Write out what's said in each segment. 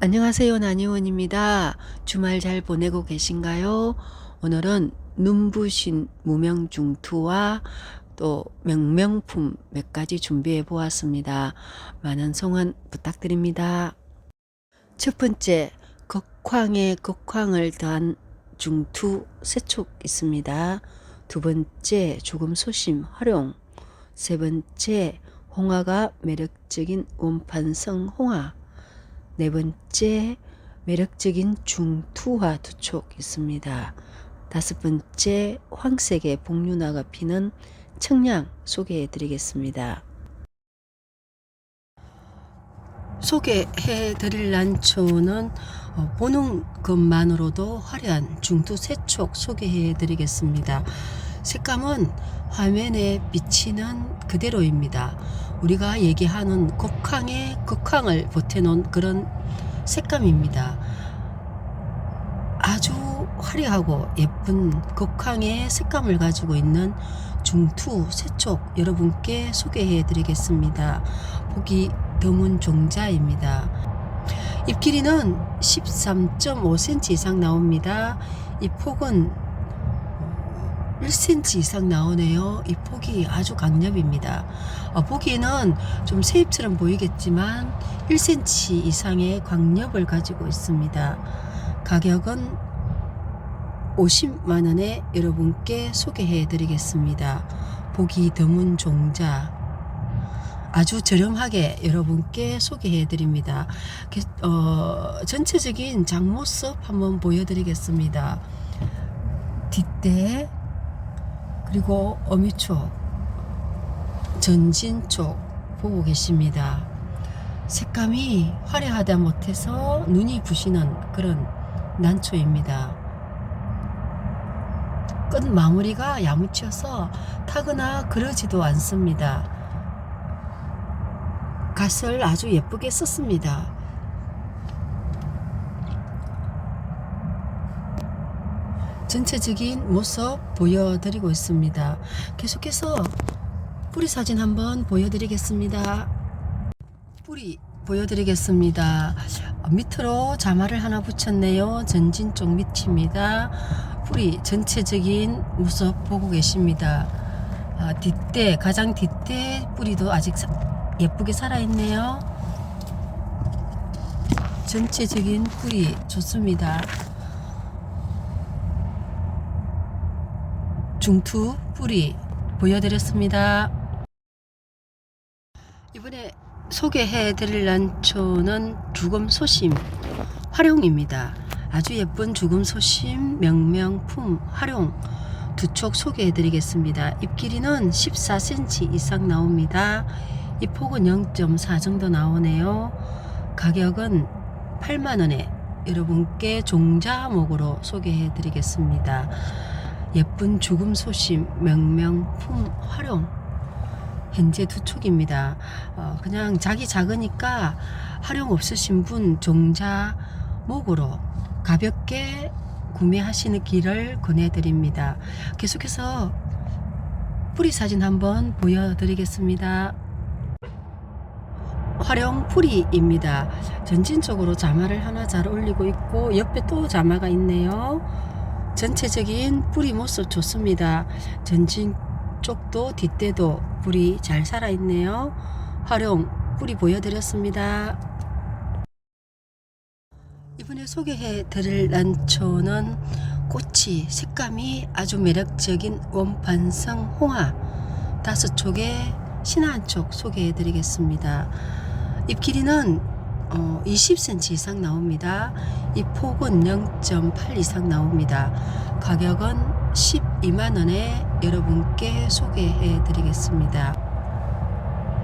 안녕하세요. 나니원입니다. 주말 잘 보내고 계신가요? 오늘은 눈부신 무명중투와 또 명명품 몇 가지 준비해 보았습니다. 많은 성원 부탁드립니다. 첫 번째, 극황에 극황을 더한 중투 세촉 있습니다. 두 번째, 조금 소심 활용. 세 번째, 홍화가 매력적인 원판성 홍화. 네 번째 매력적인 중투화 두촉 있습니다. 다섯 번째 황색의 복륜화가 피는 청량 소개해 드리겠습니다. 소개해 드릴 난초는 어, 보는 것만으로도 화려한 중투 세촉 소개해 드리겠습니다. 색감은 화면에 비치는 그대로입니다. 우리가 얘기하는 곡항의 극황을 보태놓은 그런 색감입니다. 아주 화려하고 예쁜 곡항의 색감을 가지고 있는 중투 세촉 여러분께 소개해 드리겠습니다. 보기 드문 종자입니다. 잎 길이는 13.5cm 이상 나옵니다. 이 폭은 1cm 이상 나오네요. 이 폭이 아주 강력입니다. 어, 보기에는 좀 새잎처럼 보이겠지만 1cm 이상의 광력을 가지고 있습니다. 가격은 50만 원에 여러분께 소개해 드리겠습니다. 보기 드문 종자 아주 저렴하게 여러분께 소개해 드립니다. 어, 전체적인 장모습 한번 보여드리겠습니다. 뒷대 그리고 어미 쪽, 전진 쪽 보고 계십니다. 색감이 화려하다 못해서 눈이 부시는 그런 난초입니다. 끝 마무리가 야무쳐서 타거나 그러지도 않습니다. 갓을 아주 예쁘게 썼습니다. 전체적인 모습 보여드리고 있습니다. 계속해서 뿌리 사진 한번 보여드리겠습니다. 뿌리 보여드리겠습니다. 밑으로 자마를 하나 붙였네요. 전진 쪽 밑입니다. 뿌리 전체적인 모습 보고 계십니다. 아, 뒷대 가장 뒷대 뿌리도 아직 사, 예쁘게 살아있네요. 전체적인 뿌리 좋습니다. 중투 뿌리 보여드렸습니다. 이번에 소개해 드릴 난초는 죽음 소심 활용입니다. 아주 예쁜 죽음 소심 명명품 활용 두촉 소개해 드리겠습니다. 잎 길이는 14cm 이상 나옵니다. 잎 폭은 0.4 정도 나오네요. 가격은 8만원에 여러분께 종자목으로 소개해 드리겠습니다. 예쁜 죽음 소심 명명품 활용 현재 두 촉입니다. 어, 그냥 자기 작으니까 활용 없으신 분 종자 목으로 가볍게 구매하시는 길을 권해드립니다. 계속해서 뿌리 사진 한번 보여드리겠습니다. 활용 뿌리입니다. 전진적으로 자마를 하나 잘 올리고 있고 옆에 또 자마가 있네요. 전체적인 뿌리 모습 좋습니다. 전진 쪽도 뒷대도 뿌리 잘 살아있네요. 활용 뿌리 보여드렸습니다. 이번에 소개해 드릴 난초는 꽃이 색감이 아주 매력적인 원판성 홍화 다섯 촉의 신화 한촉 소개해 드리겠습니다. 잎 길이는 어, 20cm 이상 나옵니다. 이 폭은 0.8 이상 나옵니다. 가격은 12만원에 여러분께 소개해 드리겠습니다.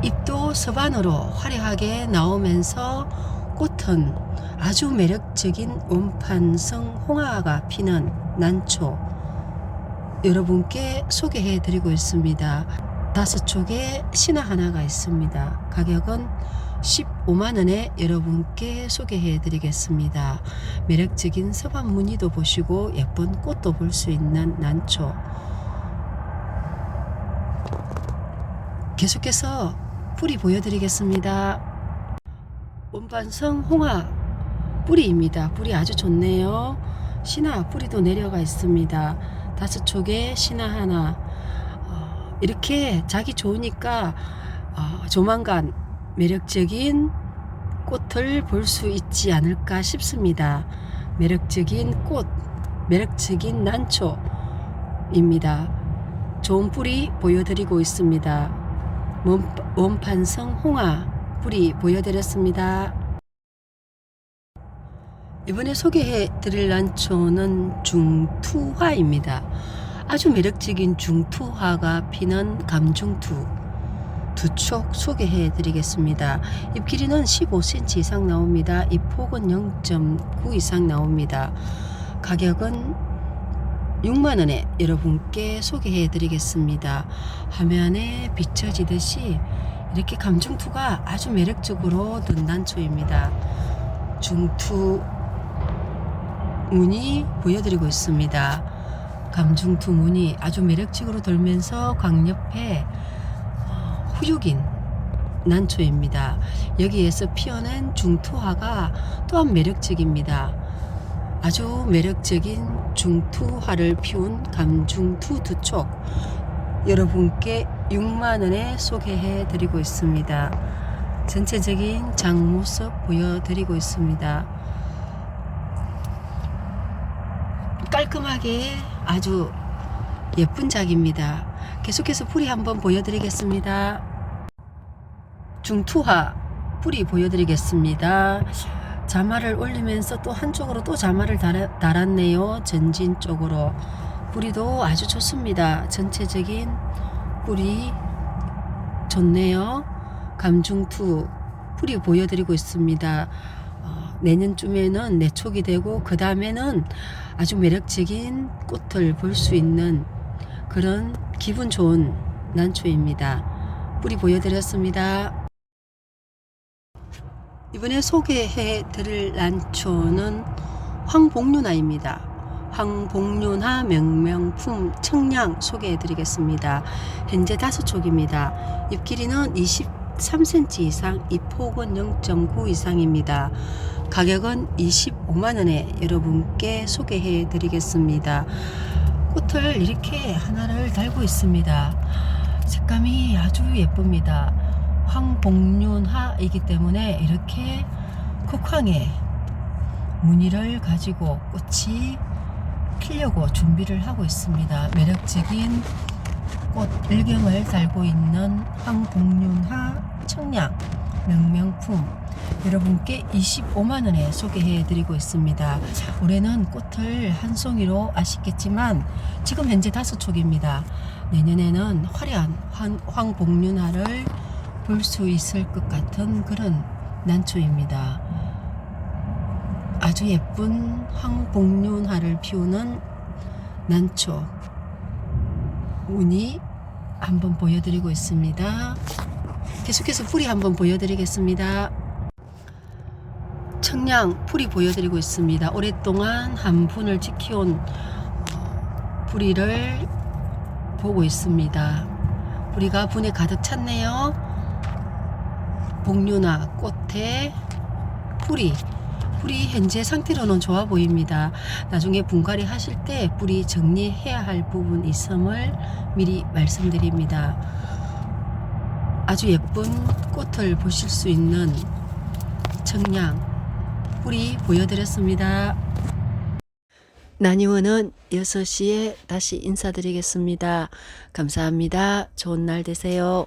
잎도 서반으로 화려하게 나오면서 꽃은 아주 매력적인 원판성 홍화가 피는 난초 여러분께 소개해 드리고 있습니다. 다섯 촉에 신화 하나가 있습니다. 가격은 15만원에 여러분께 소개해 드리겠습니다. 매력적인 서반 무늬도 보시고 예쁜 꽃도 볼 수 있는 난초. 계속해서 뿌리 보여드리겠습니다. 원반성 홍화 뿌리입니다. 뿌리 아주 좋네요. 신화 뿌리도 내려가 있습니다. 다섯 촉에 신화 하나. 어, 이렇게 자기 좋으니까 어, 조만간 매력적인 꽃을 볼 수 있지 않을까 싶습니다. 매력적인 꽃, 매력적인 난초입니다. 좋은 뿌리 보여드리고 있습니다. 원, 원판성 홍화 뿌리 보여드렸습니다. 이번에 소개해 드릴 난초는 중투화입니다. 아주 매력적인 중투화가 피는 감중투 두촉 소개해 드리겠습니다. 잎 길이는 15cm 이상 나옵니다. 잎 폭은 0.9 이상 나옵니다. 가격은 6만원에 여러분께 소개해 드리겠습니다. 화면에 비춰지듯이 이렇게 감중투가 아주 매력적으로 든 난초입니다. 중투 무늬 보여드리고 있습니다. 감중투 무늬 아주 매력적으로 돌면서 광옆에 어, 후육인 난초입니다. 여기에서 피어난 중투화가 또한 매력적입니다. 아주 매력적인 중투화를 피운 감중투 두촉 여러분께 6만원에 소개해 드리고 있습니다. 전체적인 장모습 보여드리고 있습니다. 깔끔하게 아주 예쁜 작입니다. 계속해서 뿌리 한번 보여드리겠습니다. 중투화 뿌리 보여드리겠습니다. 자마를 올리면서 또 한쪽으로 또 자마를 달았네요. 전진 쪽으로 뿌리도 아주 좋습니다. 전체적인 뿌리 좋네요. 감중투 뿌리 보여드리고 있습니다. 어, 내년쯤에는 내촉이 되고 그 다음에는 아주 매력적인 꽃을 볼 수 있는 그런 기분 좋은 난초입니다. 뿌리 보여드렸습니다. 이번에 소개해 드릴 난초는 황복륜화입니다. 황복륜화 명명품 청량 소개해 드리겠습니다. 현재 다섯 촉입니다. 잎 길이는 23cm 이상, 잎 폭은 0.9 이상입니다. 가격은 25만원에 여러분께 소개해 드리겠습니다. 꽃을 이렇게 하나를 달고 있습니다. 색감이 아주 예쁩니다. 황복륜화이기 때문에 이렇게 국황에 무늬를 가지고 꽃이 피려고 준비를 하고 있습니다. 매력적인 꽃 일경을 달고 있는 황복륜화 청량 명명품 여러분께 25만원에 소개해 드리고 있습니다. 올해는 꽃을 한 송이로 아쉽겠지만 지금 현재 다섯 촉입니다. 내년에는 화려한 황, 황복륜화를 볼 수 있을 것 같은 그런 난초입니다. 아주 예쁜 황복륜화를 피우는 난초 무늬 한번 보여드리고 있습니다. 계속해서 뿌리 한번 보여드리겠습니다. 청량 뿌리 보여드리고 있습니다. 오랫동안 한 분을 지켜온 어, 뿌리를 보고 있습니다. 뿌리가 분에 가득 찼네요. 복류나 꽃에 뿌리 뿌리 현재 상태로는 좋아 보입니다. 나중에 분갈이 하실 때 뿌리 정리해야 할 부분 있음을 미리 말씀드립니다. 아주 예쁜 꽃을 보실 수 있는 청량 뿌리 보여드렸습니다. 나니원은 6시에 다시 인사드리겠습니다. 감사합니다. 좋은 날 되세요.